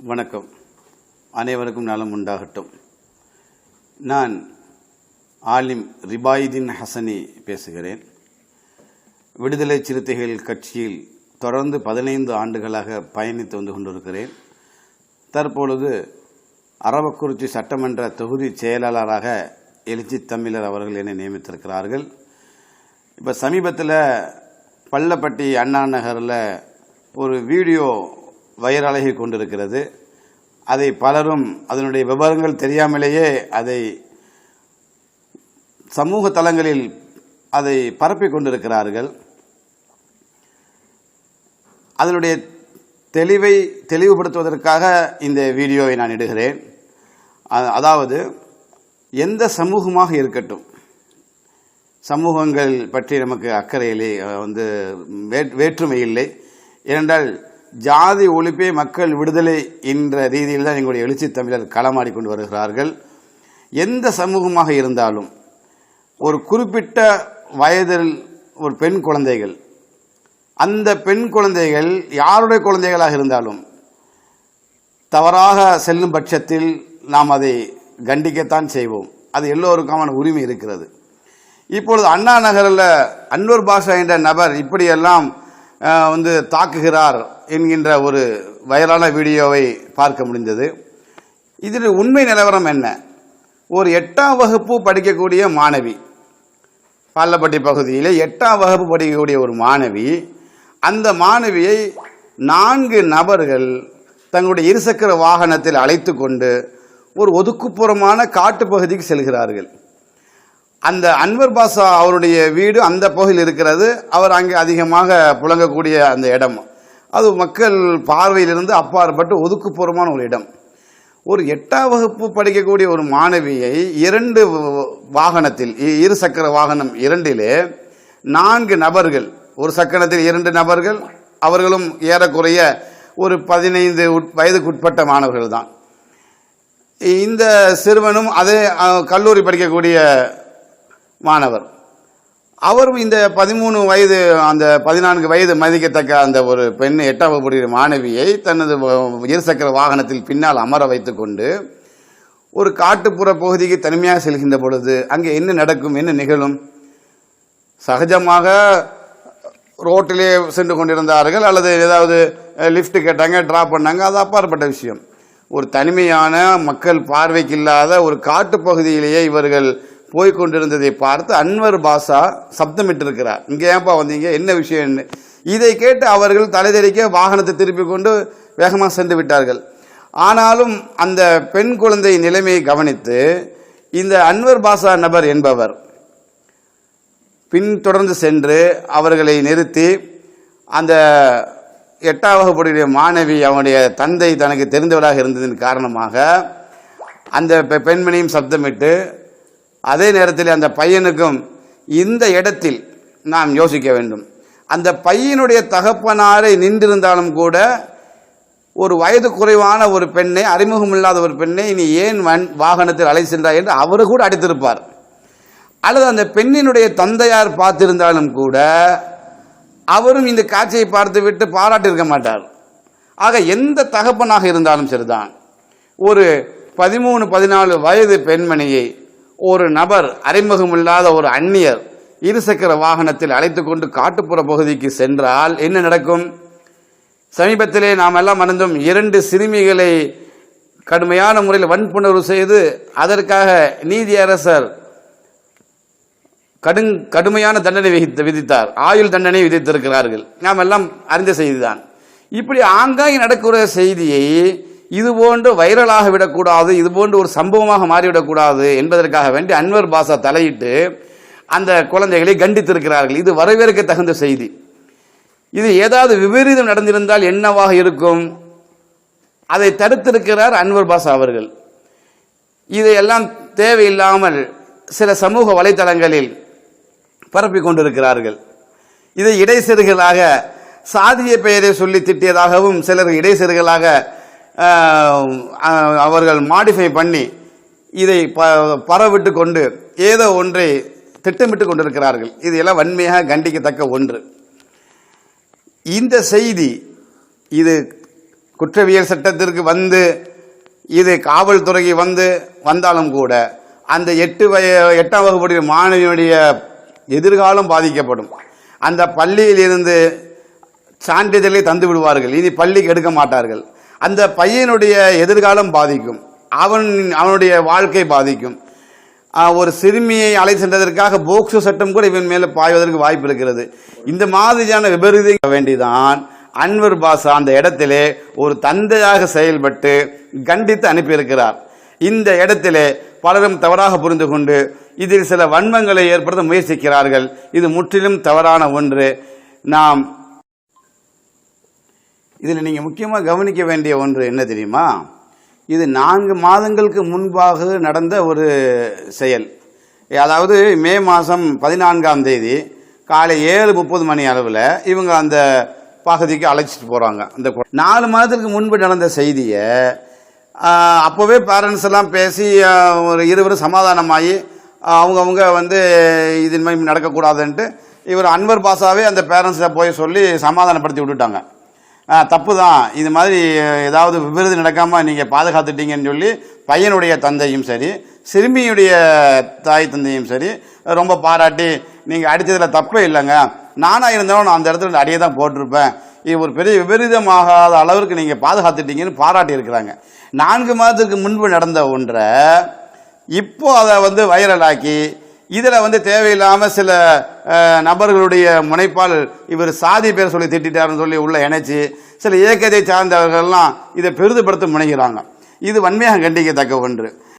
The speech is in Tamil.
வணக்கம். அனைவருக்கும் நலம் உண்டாகட்டும். நான் ஆலிம் ரிபாயுதீன் ஹசனி பேசுகிறேன். விடுதலை சிறுத்தைகள் கட்சியில் தொடர்ந்து பதினைந்து ஆண்டுகளாக பயணித்து வந்து கொண்டிருக்கிறேன். தற்பொழுது அரவக்குறிச்சி சட்டமன்ற தொகுதி செயலாளராக எழுச்சி தமிழர் அவர்கள் என்னை நியமித்திருக்கிறார்கள். இப்போ சமீபத்தில் பள்ளப்பட்டி அண்ணா நகரில் ஒரு வீடியோ வயிறழகி கொண்டிருக்கிறது. அதை பலரும் அதனுடைய விவரங்கள் தெரியாமலேயே அதை சமூக தளங்களில் அதை பரப்பிக் கொண்டிருக்கிறார்கள். அதனுடைய தெளிவை தெளிவுபடுத்துவதற்காக இந்த வீடியோவை நான் இடுகிறேன். அதாவது எந்த சமூகமாக இருக்கட்டும் சமூகங்கள் பற்றி நமக்கு அக்கறை இல்லை வந்து வேற்றுமை இல்லை. ஏனென்றால் ஜாதி ஒழிப்பே மக்கள் விடுதலை என்ற ரீதியில் தான் எங்களுடைய எழுச்சி தமிழர் களமாடி கொண்டு வருகிறார்கள். எந்த சமூகமாக இருந்தாலும் ஒரு குறிப்பிட்ட வயதில் ஒரு பெண் குழந்தைகள் அந்த பெண் குழந்தைகள் யாருடைய குழந்தைகளாக இருந்தாலும் தவறாக செல்லும் பட்சத்தில் நாம் அதை கண்டிக்கத்தான் செய்வோம். அது எல்லோருக்கான உரிமை இருக்கிறது. இப்பொழுது அண்ணா நகரில் அன்வர் பாஷா என்ற நபர் இப்படியெல்லாம் வந்து தாக்குகிறார் என்கின்ற ஒரு வைரலான வீடியோவை பார்க்க முடிந்தது. இதில் உண்மை நிலவரம் என்ன? ஒரு எட்டாம் வகுப்பு படிக்கக்கூடிய மாணவி பள்ளப்பட்டி பகுதியில் எட்டாம் வகுப்பு படிக்கக்கூடிய ஒரு மாணவி அந்த மாணவியை நான்கு நபர்கள் தங்களுடைய இருசக்கர வாகனத்தில் அழைத்து கொண்டு ஒரு ஒதுக்குப்புறமான காட்டுப் பகுதிக்கு செல்கிறார்கள். அந்த அன்வர் பாஷா அவருடைய வீடு அந்த பகுதியில் இருக்கிறது. அவர் அங்கே அதிகமாக புழங்கக்கூடிய அந்த இடம். அது மக்கள் பார்வையிலிருந்து அப்பாற்பட்டு ஒதுக்குப்புறமான ஒரு இடம். ஒரு எட்டாம் வகுப்பு படிக்கக்கூடிய ஒரு மாணவியை இரண்டு வாகனத்தில் இ- இரு சக்கர வாகனம் இரண்டிலே நான்கு நபர்கள் ஒரு சக்கரத்தில் இரண்டு நபர்கள் அவர்களும் ஏறக்குறைய ஒரு பதினைந்து உட்- வயதுக்குட்பட்ட மாணவர்கள் தான். இந்த சிறுவனும் அதே கல்லூரி படிக்கக்கூடிய மாணவர். அவரும் இந்த பதிமூணு வயது அந்த பதினான்கு வயது மதிக்கத்தக்க அந்த ஒரு பெண் எட்டாவது வகுப்புடைய மாணவியை தனது வ- இருசக்கர வாகனத்தில் பின்னால் அமர வைத்துக்கொண்டு ஒரு காட்டுப்புற பகுதிக்கு தனிமையாக செல்கின்ற பொழுது அங்கே என்ன நடக்கும் என்ன நிகழும்? சகஜமாக ரோட்டிலே சென்று கொண்டிருந்தார்கள் அல்லது ஏதாவது லிஃப்ட் கேட்டாங்க ட்ராப் பண்ணாங்க அது அப்பாற்பட்ட விஷயம். ஒரு தனிமையான மக்கள் பார்வைக்கு இல்லாத ஒரு காட்டு பகுதியிலேயே இவர்கள் போய்க் கொண்டிருந்ததை பார்த்து அன்வர் பாஷா சப்தமிட்டிருக்கிறார். இங்கே ஏன்பா வந்தீங்க? என்ன விஷயம்னு இதை கேட்டு அவர்கள் தலைதெறிக்க வாகனத்தை திருப்பி கொண்டு வேகமாக சென்று விட்டார்கள். ஆனாலும் அந்த பெண் குழந்தை நிலைமையை கவனித்து இந்த அன்வர் பாஷா நபர் என்பவர் பின்தொடர்ந்து சென்று அவர்களை நிறுத்தி அந்த எட்டாம் வகுப்புடைய மாணவி அவனுடைய தந்தை தனக்கு தெரிந்தவராக இருந்ததன் காரணமாக அந்த பெ- பெண்மணியும் சப்தமிட்டு அதே நேரத்தில் அந்த பையனுக்கும் இந்த இடத்தில் நாம் யோசிக்க வேண்டும். அந்த பையனுடைய தகப்பனாரை நின்றிருந்தாலும் கூட ஒரு வயது குறைவான ஒரு பெண்ணை அறிமுகம் இல்லாத ஒரு பெண்ணை நீ ஏன் வன் வாகனத்தில் அலை சென்றாய் என்று அவரு கூட அடித்திருப்பார். அல்லது அந்த பெண்ணினுடைய தந்தையார் பார்த்திருந்தாலும் கூட அவரும் இந்த காட்சியை பார்த்துவிட்டு பாராட்டியிருக்க மாட்டார். ஆக எந்த தகப்பனாக இருந்தாலும் சரிதான். ஒரு பதிமூணு பதினாலு வயது பெண்மணியை ஒரு நபர் அறிமுகமில்லாத ஒரு அந்நியர் இருசக்கர வாகனத்தில் அழைத்து கொண்டு காட்டுப்புற பகுதிக்கு சென்றால் என்ன நடக்கும்? சமீபத்திலே நாம் எல்லாம் அறிந்தோம் இரண்டு சிறுமிகளை கடுமையான முறையில் வன்புணர்வு செய்து அதற்காக நீதியரசர் கடுங் கடுமையான தண்டனை விதித்து விதித்தார். ஆயுள் தண்டனை விதித்திருக்கிறார்கள். நாம் எல்லாம் அறிந்த செய்திதான். இப்படி ஆங்காங்கே நடக்கிற செய்தியை இது போன்று வைரலாக விடக்கூடாது இது போன்று ஒரு சம்பவமாக மாறிவிடக்கூடாது என்பதற்காக வேண்டி அன்வர் பாஷா தலையிட்டு அந்த குழந்தைகளை கண்டித்திருக்கிறார்கள். இது வரவேற்க தகுந்த செய்தி. இது ஏதாவது விபரீதம் நடந்திருந்தால் என்னவாக இருக்கும்? அதை தடுத்திருக்கிறார் அன்வர் பாஷா அவர்கள். இதையெல்லாம் தேவையில்லாமல் சில சமூக வலைத்தளங்களில் பரப்பி கொண்டிருக்கிறார்கள். இதை இடைசெருகளாக சாதிய பெயரை சொல்லி திட்டியதாகவும் சிலர் இடைசெருகளாக அவர்கள் மாடிஃபை பண்ணி இதை ப- பரவிட்டு கொண்டு ஏதோ ஒன்றை திட்டமிட்டு கொண்டிருக்கிறார்கள். இதையெல்லாம் வன்மையாக கண்டிக்கத்தக்க ஒன்று. இந்த செய்தி இது குற்றவியல் சட்டத்திற்கு வந்து இது காவல்துறைக்கு வந்து வந்தாலும் கூட அந்த எட்டு வய எட்டாம் வகுப்புடைய மாணவியுடைய எதிர்காலம் பாதிக்கப்படும். அந்த பள்ளியிலிருந்து சான்றிதழை தந்து விடுவார்கள் இனி பள்ளிக்கு எடுக்க மாட்டார்கள். அந்த பையனுடைய எதிர்காலம் பாதிக்கும். அவன் அவனுடைய வாழ்க்கை பாதிக்கும். ஒரு சிறுமியை அலை சென்றதற்காக போக்சோ சட்டம் கூட இவன் மேலே பாய்வதற்கு வாய்ப்பு இருக்கிறது. இந்த மாதிரியான விபரீதம் வேண்டிதான் அன்வர் பாஷா அந்த இடத்திலே ஒரு தந்தையாக செயல்பட்டு கண்டித்து அனுப்பியிருக்கிறார். இந்த இடத்திலே பலரும் தவறாக புரிந்து கொண்டு இதில் சில வன்மங்களை ஏற்படுத்த முயற்சிக்கிறார்கள். இது முற்றிலும் தவறான ஒன்று. நாம் இதில் நீங்கள் முக்கியமாக கவனிக்க வேண்டிய ஒன்று என்ன தெரியுமா? இது நான்கு மாதங்களுக்கு முன்பாக நடந்த ஒரு செயல். அதாவது மே மாதம் பதினான்காம் தேதி காலை ஏழு முப்பது மணி அளவில் இவங்க அந்த பகுதிக்கு அழைச்சிட்டு போகிறாங்க அந்த நாலு மாதத்துக்கு முன்பு நடந்த செய்தியை அப்போவே பேரண்ட்ஸ் எல்லாம் பேசி ஒரு இருவரும் சமாதானமாகி அவங்கவுங்க வந்து இது மாதிரி நடக்கக்கூடாதுன்ட்டு இவர் அன்வர் பாஷாவே அந்த பேரண்ட்ஸை போய் சொல்லி சமாதானப்படுத்தி விட்டுட்டாங்க. தப்பு தான் இது மாதிரி ஏதாவது விபரீதம் நடக்காமல் நீங்கள் பாதுகாத்துட்டீங்கன்னு சொல்லி பையனுடைய தந்தையும் சரி சிறுமியுடைய தாய் தந்தையும் சரி ரொம்ப பாராட்டி நீங்கள் அடித்ததில் தப்பே இல்லைங்க. நானாக இருந்தாலும் நான் அந்த இடத்துல அடியே தான் போட்டிருப்பேன். இது ஒரு பெரிய விபரீதமாகாத அளவிற்கு நீங்கள் பாதுகாத்துட்டீங்கன்னு பாராட்டி இருக்கிறாங்க. நான்கு மாதத்துக்கு முன்பு நடந்த ஒன்றை இப்போ அதை வந்து வைரலாக்கி இதில் வந்து தேவையில்லாமல் சில நபர்களுடைய முனைப்பால் இவர் சாதி பேர் சொல்லி திட்டாருன்னு சொல்லி உள்ள இணைச்சி சில இயக்கத்தை சார்ந்தவர்கள்லாம் இதை பெரிதுபடுத்த முனைகிறாங்க. இது வன்மையாக கண்டிக்கத்தக்க ஒன்று.